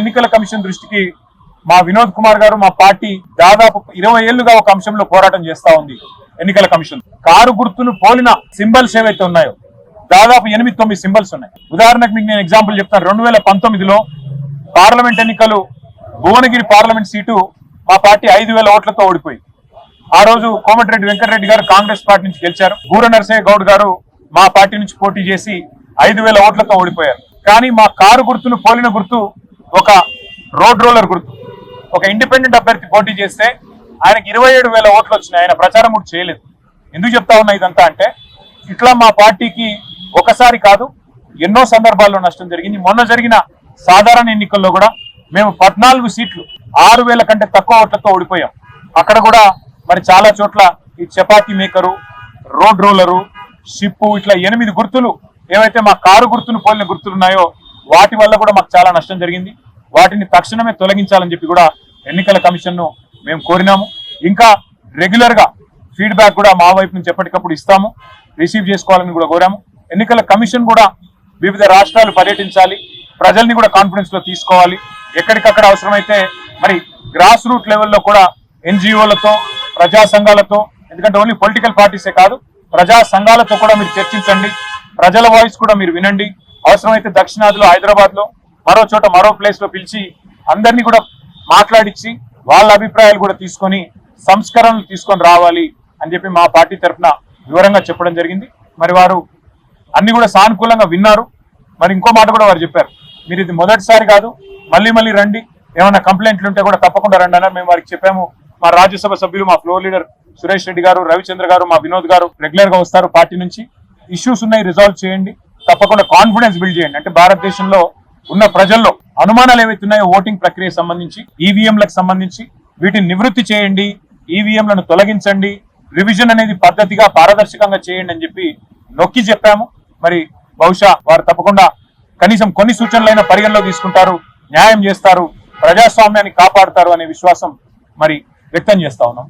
ఎన్నికల కమిషన్ దృష్టికి మా వినోద్ కుమార్ గారు మా పార్టీ దాదాపు ఇరవై ఏళ్ళుగా ఒక అంశంలో పోరాటం చేస్తా ఉంది ఎన్నికల కమిషన్. కారు గుర్తును పోలిన సింబల్స్ ఏవైతే ఉన్నాయో దాదాపు ఎనిమిది తొమ్మిది సింబల్స్ ఉన్నాయి. ఉదాహరణకు మీకు నేను ఎగ్జాంపుల్ చెప్తాను. రెండు వేల పంతొమ్మిదిలో పార్లమెంట్ ఎన్నికలు భువనగిరి పార్లమెంట్ సీటు మా పార్టీ ఐదు వేల ఓట్లతో ఓడిపోయి. ఆ రోజు కోమటిరెడ్డి వెంకటరెడ్డి గారు కాంగ్రెస్ పార్టీ నుంచి గెలిచారు. గూర నరసింహ గౌడ్ గారు మా పార్టీ నుంచి పోటీ చేసి ఐదు వేల ఓట్లతో ఓడిపోయారు. కానీ మా కారు గుర్తును పోలిన గుర్తు ఒక రోడ్ రోలర్ గుర్తు ఒక ఇండిపెండెంట్ అభ్యర్థి పోటీ చేస్తే ఆయనకి ఇరవై ఏడు వేల ఓట్లు వచ్చినాయి. ఆయన ప్రచారం కూడా చేయలేదు. ఎందుకు చెప్తా ఉన్నా ఇదంతా అంటే ఇట్లా మా పార్టీకి ఒకసారి కాదు ఎన్నో సందర్భాల్లో నష్టం జరిగింది. మొన్న జరిగిన సాధారణ ఎన్నికల్లో కూడా మేము పద్నాలుగు సీట్లు ఆరు వేల కంటే తక్కువ ఓట్లతో ఓడిపోయాం. అక్కడ కూడా మరి చాలా చోట్ల ఈ chapati maker road roller ship ఇట్లా ఎనిమిది గుర్తులు ఏవైతే మా కారు గుర్తును పోలిన గుర్తులు ఉన్నాయో వాటి వల్ల కూడా మాకు చాలా నష్టం జరిగింది. వాటిని తక్షణమే తొలగించాలని చెప్పి కూడా ఎన్నికల కమిషన్ను మేము కోరినాము. ఇంకా రెగ్యులర్గా ఫీడ్బ్యాక్ కూడా మా వైపు నుంచి ఎప్పటికప్పుడు ఇస్తాము. రిసీవ్ చేసుకోవాలని కూడా కోరాము. ఎన్నికల కమిషన్ కూడా వివిధ రాష్ట్రాలు పర్యటించాలి. ప్రజల్ని కూడా కాన్ఫిడెన్స్లో తీసుకోవాలి. ఎక్కడికక్కడ అవసరమైతే మరి గ్రాస్ రూట్ లెవెల్లో కూడా ఎన్జిఓలతో ప్రజా సంఘాలతో ఎందుకంటే ఓన్లీ పొలిటికల్ పార్టీసే కాదు ప్రజా సంఘాలతో కూడా మీరు చర్చించండి. ప్రజల వాయిస్ కూడా మీరు వినండి. అవసరమైతే దక్షిణాదిలో హైదరాబాద్లో మరో చోట మరో ప్లేస్లో పిలిచి అందరినీ కూడా మాట్లాడించి వాళ్ళ అభిప్రాయాలు కూడా తీసుకొని సంస్కరణలు తీసుకొని రావాలి అని చెప్పి మా పార్టీ తరఫున వివరంగా చెప్పడం జరిగింది. మరి వారు అన్ని కూడా సానుకూలంగా విన్నారు. మరి ఇంకో మాట కూడా వారు చెప్పారు. మీరు ఇది మొదటిసారి కాదు మళ్ళీ మళ్ళీ రండి. ఏమైనా కంప్లైంట్లు ఉంటే కూడా తప్పకుండా రండి అన్నారు. మేము వారికి చెప్పాము. మా రాజ్యసభ సభ్యులు మా ఫ్లోర్ లీడర్ సురేష్ రెడ్డి గారు రవిచంద్ర గారు మా వినోద్ గారు రెగ్యులర్గా వస్తారు పార్టీ నుంచి. ఇష్యూస్ ఉన్నాయి రిజాల్వ్ చేయండి. తప్పకుండా కాన్ఫిడెన్స్ బిల్డ్ చేయండి. అంటే భారతదేశంలో ఉన్న ప్రజల్లో అనుమానాలు ఏవైతున్నాయో ఓటింగ్ ప్రక్రియ సంబంధించి ఈవీఎంలకు సంబంధించి వీటిని నివృత్తి చేయండి ఈవీఎంలను తొలగించండి రివిజన్ అనేది పద్ధతిగా పారదర్శకంగా చేయండి అని చెప్పి నొక్కి చెప్పాము. మరి బహుశా వారు తప్పకుండా కనీసం కొన్ని సూచనలైన పరిగణలో తీసుకుంటారు న్యాయం చేస్తారు ప్రజాస్వామ్యాన్ని కాపాడుతారు అనే విశ్వాసం మరి వ్యక్తం చేస్తా ఉన్నాం.